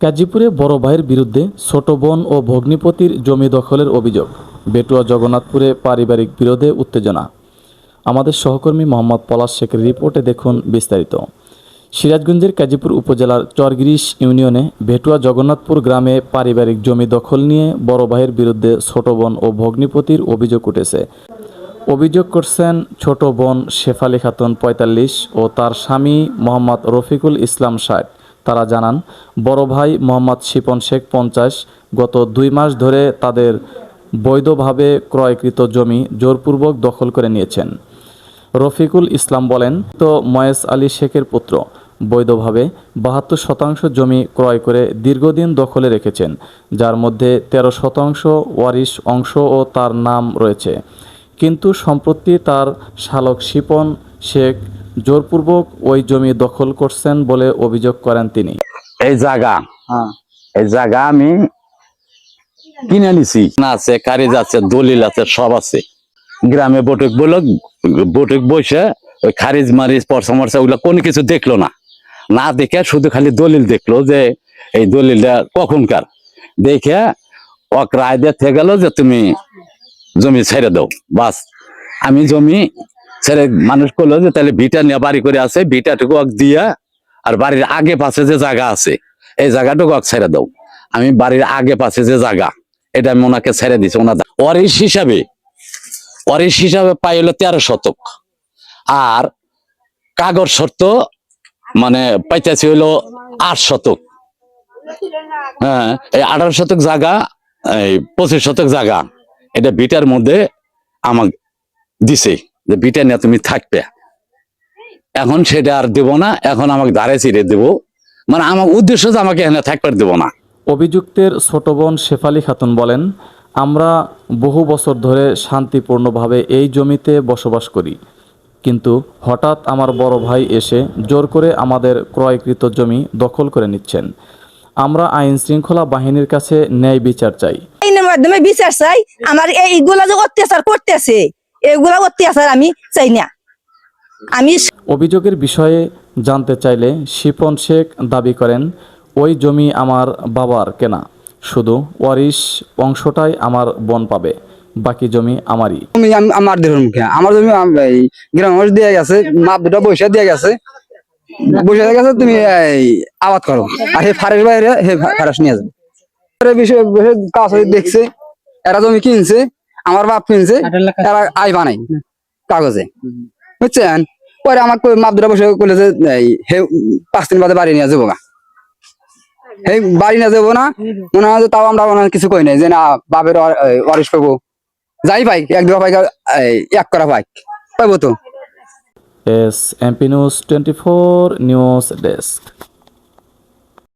কাজীপুরে বড় ভাইয়ের বিরুদ্ধে ছোট বোন ও ভগ্নিপতির জমি দখলের অভিযোগ। বেটুয়া জগন্নাথপুরে পারিবারিক বিরোধে উত্তেজনা। আমাদের সহকর্মী মোহাম্মদ পলাশ শেখের রিপোর্টে দেখুন বিস্তারিত। সিরাজগঞ্জের কাজীপুর উপজেলার চরগিরিশ ইউনিয়নে ভেটুয়া জগন্নাথপুর গ্রামে পারিবারিক জমি দখল নিয়ে বড় ভাইয়ের বিরুদ্ধে ছোট বোন ও ভগ্নিপতির অভিযোগ উঠেছে। অভিযোগ করছেন ছোট বোন শেফালি খাতুন পঁয়তাল্লিশ ও তার স্বামী মোহাম্মদ রফিকুল ইসলাম ষাট। তারা জানান, বড় ভাই মোহাম্মদ শিপন শেখ পঞ্চাশ গত দুই মাস ধরে তাদের বৈধভাবে ক্রয়কৃত জমি জোরপূর্বক দখল করে নিয়েছেন। রফিকুল ইসলাম বলেন, তো ময়েস আলী শেখের পুত্র, বৈধভাবে বাহাত্তর শতাংশ জমি ক্রয় করে দীর্ঘদিন দখলে রেখেছেন, যার মধ্যে তেরো শতাংশ ওয়ারিশ অংশ ও তার নাম রয়েছে। কিন্তু সম্প্রতি তার শালক শিপন শেখ জোরপূর্বক ওই জমি দখল করছেন বলে অভিযোগ করেন তিনি। এই জায়গা? হ্যাঁ। এই জায়গা আমি কিনে নিছি না আছে কারিজ আছে দলিল আছে সব আছে। গ্রামে বটুক বলল বটুক বসে ওই খারিজ মারিজ পরসা মরসা ওগুলো কোনো কিছু দেখল না। না দেখে শুধু খালি দলিল দেখল যে এই দলিলটা কখনকার। দেখে ওক রায় দিয়ে থেকে গেল যে তুমি জমি ছেড়ে দাও বাস। আমি জমি ছেড়ে মানুষ করল যে, তাহলে ভিটা নিয়ে বাড়ি করে আছে ভিটাটুকু ওক দিয়া, আর বাড়ির আগে পাশে যে জায়গা আছে, এই জায়গাটুকু ওক ছেড়ে দাও। আমি বাড়ির আগে পাশে যে জায়গা, এটা আমি ওনাকে ছেড়ে দিছি, ওনার অরিস হিসাবে অরিস হিসাবে পাই হলো তেরো শতক। আর কাগজ শর্ত মানে পাইতেছি হইল আট শতক। হ্যাঁ এই আঠারো শতক জায়গা, এই পঁচিশ শতক জায়গা, এটা বিটার মধ্যে আমাকে দিছে। যে বিটা নিয়ে তুমি থাকবে। এখন সেটা আর দেব না এখন আমাকে ধারে চিড়ে দেব। মানে আমার উদ্দেশ্য যে আমাকে এখানে থাকবার দেব না। অভিযুক্তের ছোট বোন শেফালি খাতুন বলেন আমরা বহু বছর ধরে শান্তিপূর্ণভাবে এই জমিতে বসবাস করি। কিন্তু হঠাৎ আমার বড় ভাই এসে জোর করে আমাদের ক্রয়কৃত জমি দখল করে নিচ্ছেন। আমরা আইন শৃঙ্খলা বাহিনীর কাছে ন্যায় বিচার চাই। আইনের মাধ্যমে বিচার চাই। আমার এইগুলা যে অত্যাচার করতেছে। এইগুলা অত্যাচার আমি চাই না। আমি অভিযোগের বিষয়ে জানতে চাইলে শিপন শেখ দাবি করেন ওই জমি আমার বাবার কেনা। শুধু ওয়ারিশ অংশটাই আমার বোন পাবে বাকি জমি আমারই। তুমি আমার দেহের মুখে। আমার জমি গ্রাম দিয়ে গেছে মাপ দুটা পয়সা দিয়ে গেছে। দিয়ে গেছে তুমি আবাদ করো। আর হে ফারেস বাইরে হে ফারেস নিয়ে যাবে বিষয়ে বিষয়ে কাজ দেখছে এরা জমি কিনছে। আমার বাপ কিনছে এরা আই বানাই কাগজে। বুঝছেন? পরে আমাকে মাপ দুটা পয়সা করলে যে এই হে পাঁচ দিন বাদে বাড়ি নিয়ে যাব গা। এই বাড়ি নিয়ে যাব না? মনে হয় যে তাও আমরা মনে কিছু কই নাই। যে না বাপের অরিস পাবো যাই পাই এক দুটা পাই এক করা পাই। পাইবো তো? S MP news twenty four news desk.